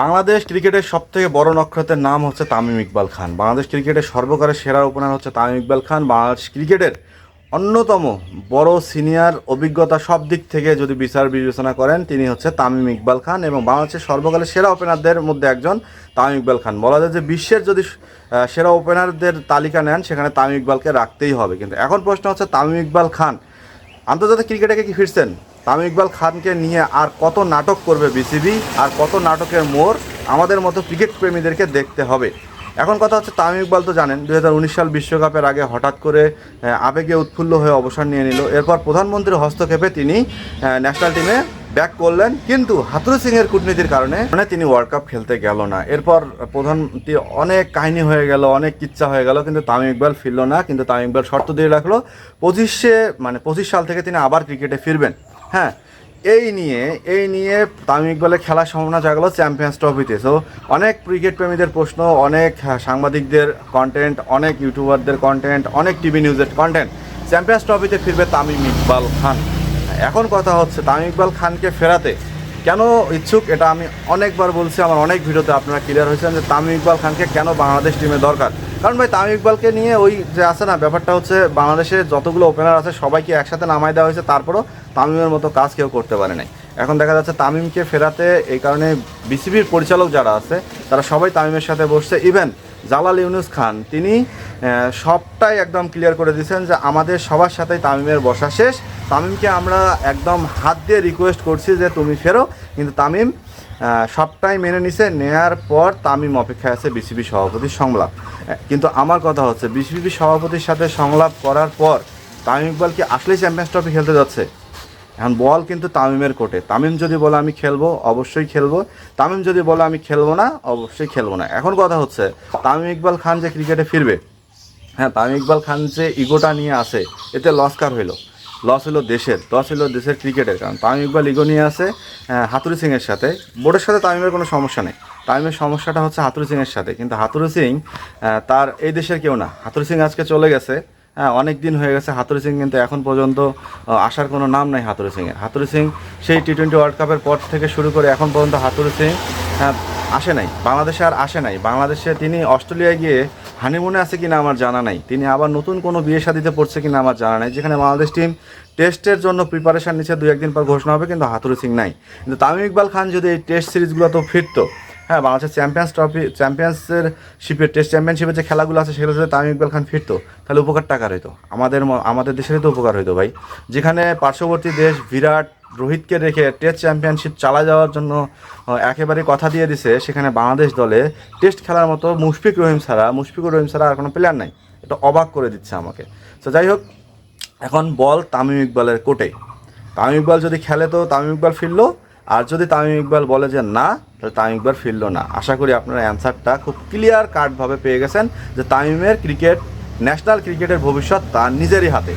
বাংলাদেশ ক্রিকেটের সব থেকে বড় নক্ষত্রের নাম হচ্ছে তামিম ইকবাল খান। বাংলাদেশ ক্রিকেটের সর্বকালের সেরা ওপেনার হচ্ছে তামিম ইকবাল খান। বাংলাদেশ ক্রিকেটের অন্যতম বড় সিনিয়র অভিজ্ঞতা সব দিক থেকে যদি বিচার বিবেচনা করেন, তিনি হচ্ছে তামিম ইকবাল খান এবং বাংলাদেশের সর্বকালের সেরা ওপেনারদের মধ্যে একজন তামিম ইকবাল খান। বলা যায় যে বিশ্বের যদি সেরা ওপেনারদের তালিকা নেন, সেখানে তামিম ইকবালকে রাখতেই হবে। কিন্তু এখন প্রশ্ন হচ্ছে তামিম ইকবাল খান, আন্তর্জাতিক ক্রিকেটে কি ফিরছেন? তামিম ইকবাল খানকে নিয়ে আর কত নাটক করবে বিসিবি, আর কত নাটকের মোড় আমাদের মতো ক্রিকেট প্রেমীদেরকে দেখতে হবে। এখন কথা হচ্ছে তামিম ইকবাল তো জানেন, দুই হাজার উনিশ সাল বিশ্বকাপের আগে হঠাৎ করে আবেগে উৎফুল্ল হয়ে অবসর নিয়ে নিল। এরপর প্রধানমন্ত্রীর হস্তক্ষেপে তিনি ন্যাশনাল টিমে ব্যাক করলেন। কিন্তু হাতুরু সিংয়ের কূটনীতির কারণে মানে তিনি ওয়ার্ল্ড কাপ খেলতে গেল না। এরপর প্রধানমন্ত্রী অনেক কাহিনী হয়ে গেল, অনেক কিচ্ছা হয়ে গেল, কিন্তু তামিম ইকবাল ফিরল না। কিন্তু তামিম ইকবাল শর্ত দিয়ে রাখল, পঁচিশে মানে পঁচিশ সাল থেকে তিনি আবার ক্রিকেটে ফিরবেন। হ্যাঁ এই নিয়ে এই নিয়ে তামিম ইকবালের খেলার সম্ভাবনা জাগলো চ্যাম্পিয়ন্স ট্রফিতে সো অনেক ক্রিকেট প্রেমীদের প্রশ্ন অনেক হ্যাঁ, সাংবাদিকদের কন্টেন্ট অনেক ইউটিউবারদের কন্টেন্ট অনেক টিভি নিউজের কন্টেন্ট চ্যাম্পিয়ন্স ট্রফিতে ফিরবে তামিম ইকবাল খান। এখন কথা হচ্ছে তামিম ইকবাল খানকে ফেরাতে কেন ইচ্ছুক এটা আমি অনেকবার বলছি, আমার অনেক ভিডিওতে আপনারা ক্লিয়ার হয়েছেন যে তামিম ইকবাল খানকে কেন বাংলাদেশ টিমে দরকার। কারণ ভাই, তামিম ইকবালকে নিয়ে ওই যে আছে না, ব্যাপারটা হচ্ছে বাংলাদেশে যতগুলো ওপেনার আছে, সবাইকে একসাথে নামাই দেওয়া হয়েছে, তারপরও তামিমের মতো কাজ কেউ করতে পারে নাই। এখন দেখা যাচ্ছে তামিমকে ফেরাতে এই কারণে বিসিবির পরিচালক যারা আছে, তারা সবাই তামিমের সাথে বসছে। ইভেন জালাল ইউনুস খান, তিনি সবটাই একদম ক্লিয়ার করে দিয়েছেন যে আমাদের সবার সাথেই তামিমের বসা শেষ। তামিমকে আমরা একদম হাত দিয়ে রিকোয়েস্ট করছি যে তুমি ফেরো, কিন্তু তামিম সবটাই মেনে নিছে। নেয়ার পর তামিম অপেক্ষায় আছে বিসিবি সভাপতির সংলাপ। কিন্তু আমার কথা হচ্ছে, বিসিবি সভাপতির সাথে সংলাপ করার পর তামিম ইকবাল কি আসলেই চ্যাম্পিয়ন্স ট্রফি খেলতে যাচ্ছে? এখন বল কিন্তু তামিমের কোটে। তামিম যদি বলে আমি খেলব, অবশ্যই খেলব। তামিম যদি বলে আমি খেলব না, অবশ্যই খেলব না। এখন কথা হচ্ছে, তামিম ইকবাল খান যে ক্রিকেটে ফিরবে হ্যাঁ তামিম ইকবাল খান যে ইগোটা নিয়ে আসে এতে লস কার হইল? লস হলো দেশের লস হলো দেশের ক্রিকেটের। কারণ তামিম ইকবাল ইগো নিয়ে আসে আহ, হাতুড়ি সিংয়ের সাথে। বোর্ডের সাথে তামিমের কোনো সমস্যা নেই। তামিমের সমস্যাটা হচ্ছে হাতুড়ি সিংয়ের সাথে। কিন্তু হাতুড়ি সিং তার এই দেশের কেউ না। হাতুড়ি সিং আজকে চলে গেছে হ্যাঁ অনেক দিন হয়ে গেছে হাতুড়ি সিং কিন্তু এখন পর্যন্ত আসার কোনো নাম নাই হাতুড়ি সিংয়ের। হাতুড়ি সিং সেই টি টোয়েন্টি ওয়ার্ল্ড কাপের পর থেকে শুরু করে এখন পর্যন্ত হাতুড়ি সিং হ্যাঁ, আসে নাই, বাংলাদেশে আর আসে নাই। বাংলাদেশে তিনি অস্ট্রেলিয়ায় গিয়ে হানিমুনে আছে কিনা আমার জানা নাই। তিনি আবার নতুন কোনো বিয়ে সাদিতে পড়ছে কিনা আমার জানা নাই। যেখানে বাংলাদেশ টিম টেস্টের জন্য প্রিপারেশান নিচ্ছে দু একদিন পর ঘোষণা হবে, কিন্তু হাতুরি সিং নাই। কিন্তু তামিম ইকবাল খান যদি এই টেস্ট সিরিজগুলো তো ফিরতো হ্যাঁ বাংলাদেশের চ্যাম্পিয়ন্স ট্রফি চ্যাম্পিয়ন্সের শিপের টেস্ট চ্যাম্পিয়নশিপের যে খেলাগুলো আছে, সেগুলো যদি তামিম ইকবাল খান ফিরতো, তাহলে উপকার টাকার হইতো? আমাদের আমাদের দেশেরই তো উপকার হইতো ভাই। যেখানে পার্শ্ববর্তী দেশ বিরাট রোহিতকে রেখে টেস্ট চ্যাম্পিয়নশিপ চালা যাওয়ার জন্য একেবারে কথা দিয়ে দিছে, সেখানে বাংলাদেশ দলে টেস্ট খেলার মতো মুশফিক রহিম ছাড়া, মুশফিকুর রহিম ছাড়া আর কোনো প্লেয়ার নাই। এটা অবাক করে দিচ্ছে আমাকে। তো যাই হোক, এখন বল তামিম ইকবালের কোটে। তামিম ইকবাল যদি খেলে তো তামিম ইকবাল ফিরলো আর যদি তামিম ইকবাল বলে যে না, তাহলে তামিম ইকবাল ফিরল না। আশা করি আপনারা অ্যান্সারটা খুব ক্লিয়ার কাটভাবে পেয়ে গেছেন যে তামিমের ক্রিকেট ন্যাশনাল ক্রিকেটের ভবিষ্যৎ তার নিজেরই হাতে।